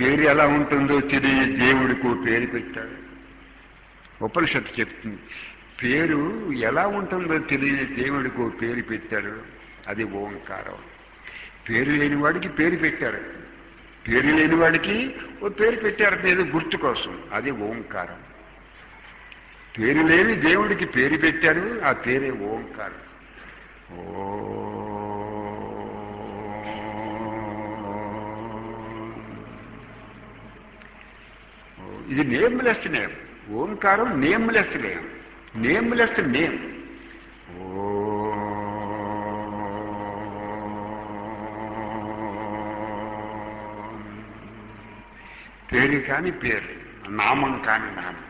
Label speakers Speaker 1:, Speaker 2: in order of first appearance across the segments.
Speaker 1: పేరు ఎలా ఉంటుందో తెలియ దేవుడికి పేరు పెట్టాడు. ఉపనిషత్తు చెప్తుంది పేరు ఎలా ఉంటుందో తెలియని దేవుడికి పేరు పెట్టాడు. అది ఓంకారం. పేరు లేని వాడికి పేరు పెట్టారు. పేరు లేని వాడికి ఓ పేరు పెట్టారు ఏదో గుర్తు కోసం. అది ఓంకారం. పేరు లేని దేవుడికి పేరు పెట్టారు ఆ పేరే ఓంకారం. ఓ ఇది నేమ్లెస్ నేమ్. ఓంకారం నేమ్లెస్ నేమ్. Nameless name. పేరు కాని పేరు. నామం కాని నామం.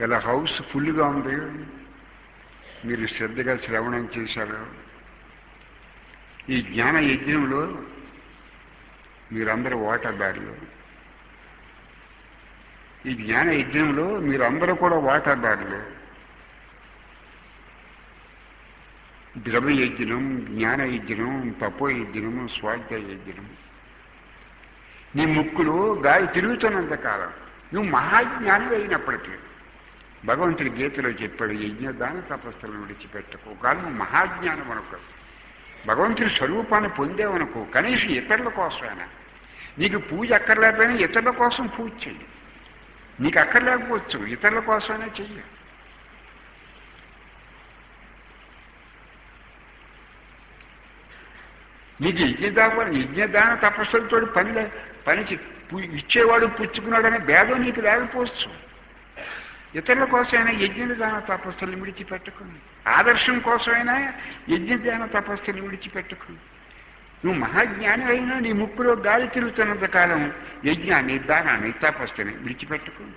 Speaker 1: ఇలా హౌస్ ఫుల్గా ఉంది? మీరు శ్రద్ధగా శ్రవణం చేశారు? ఈ జ్ఞాన యజ్ఞంలో మీరందరూ వాటాదారులు. ఈ జ్ఞాన యజ్ఞంలో మీరందరూ కూడా వాటాదారులు. ద్రవ్య జ్ఞాన యజ్ఞం తపో యజ్ఞం స్వాధ్యాయ యజ్ఞం. నీ ముక్కులు గాలి తిరుగుతున్నంత కాలం. నువ్వు మహాజ్ఞాని అయినప్పటికీ. భగవంతుడి గీతలో చెప్పాడు యజ్ఞదాన తపస్సులను విడిచిపెట్టకు. కానీ మహాజ్ఞానం అనుకో. భగవంతుడి స్వరూపాన్ని పొందేవనుకో. కనీసం ఇతరుల కోసమైనా. నీకు పూజ అక్కర్లేకపోయినా ఇతరుల కోసం పూజ చెయ్యి. నీకు అక్కర్లేకపోవచ్చు ఇతరుల కోసమైనా చెయ్యి. నీకు యజ్ఞదాప యజ్ఞదాన తపస్సులతో పని పని ఇచ్చేవాడు పుచ్చుకున్నాడనే భేదం నీకు లేకపోవచ్చు. ఇతరుల కోసమైనా యజ్ఞదాన తపస్సులు విడిచిపెట్టుకుని ఆదర్శం కోసమైనా యజ్ఞదాన తపస్సులు విడిచిపెట్టుకుని. నువ్వు మహాజ్ఞాని అయినా నీ ముక్కులో గాలి తిరుగుతున్నంత కాలం యజ్ఞాన్ని దానాన్ని తపస్సుని విడిచిపెట్టుకుని.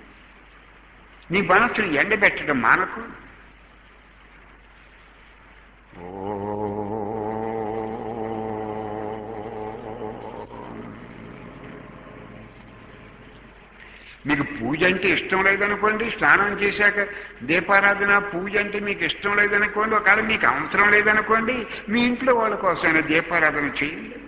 Speaker 1: నీ మనస్సును ఎండబెట్టడం మానకు. మీకు పూజ అంటే ఇష్టం లేదనుకోండి స్నానం చేశాక దీపారాధన పూజ అంటే మీకు ఇష్టం లేదనుకోండి ఒకవేళ మీకు అవసరం లేదనుకోండి మీ ఇంట్లో వాళ్ళ కోసమైనా దీపారాధన చేయండి.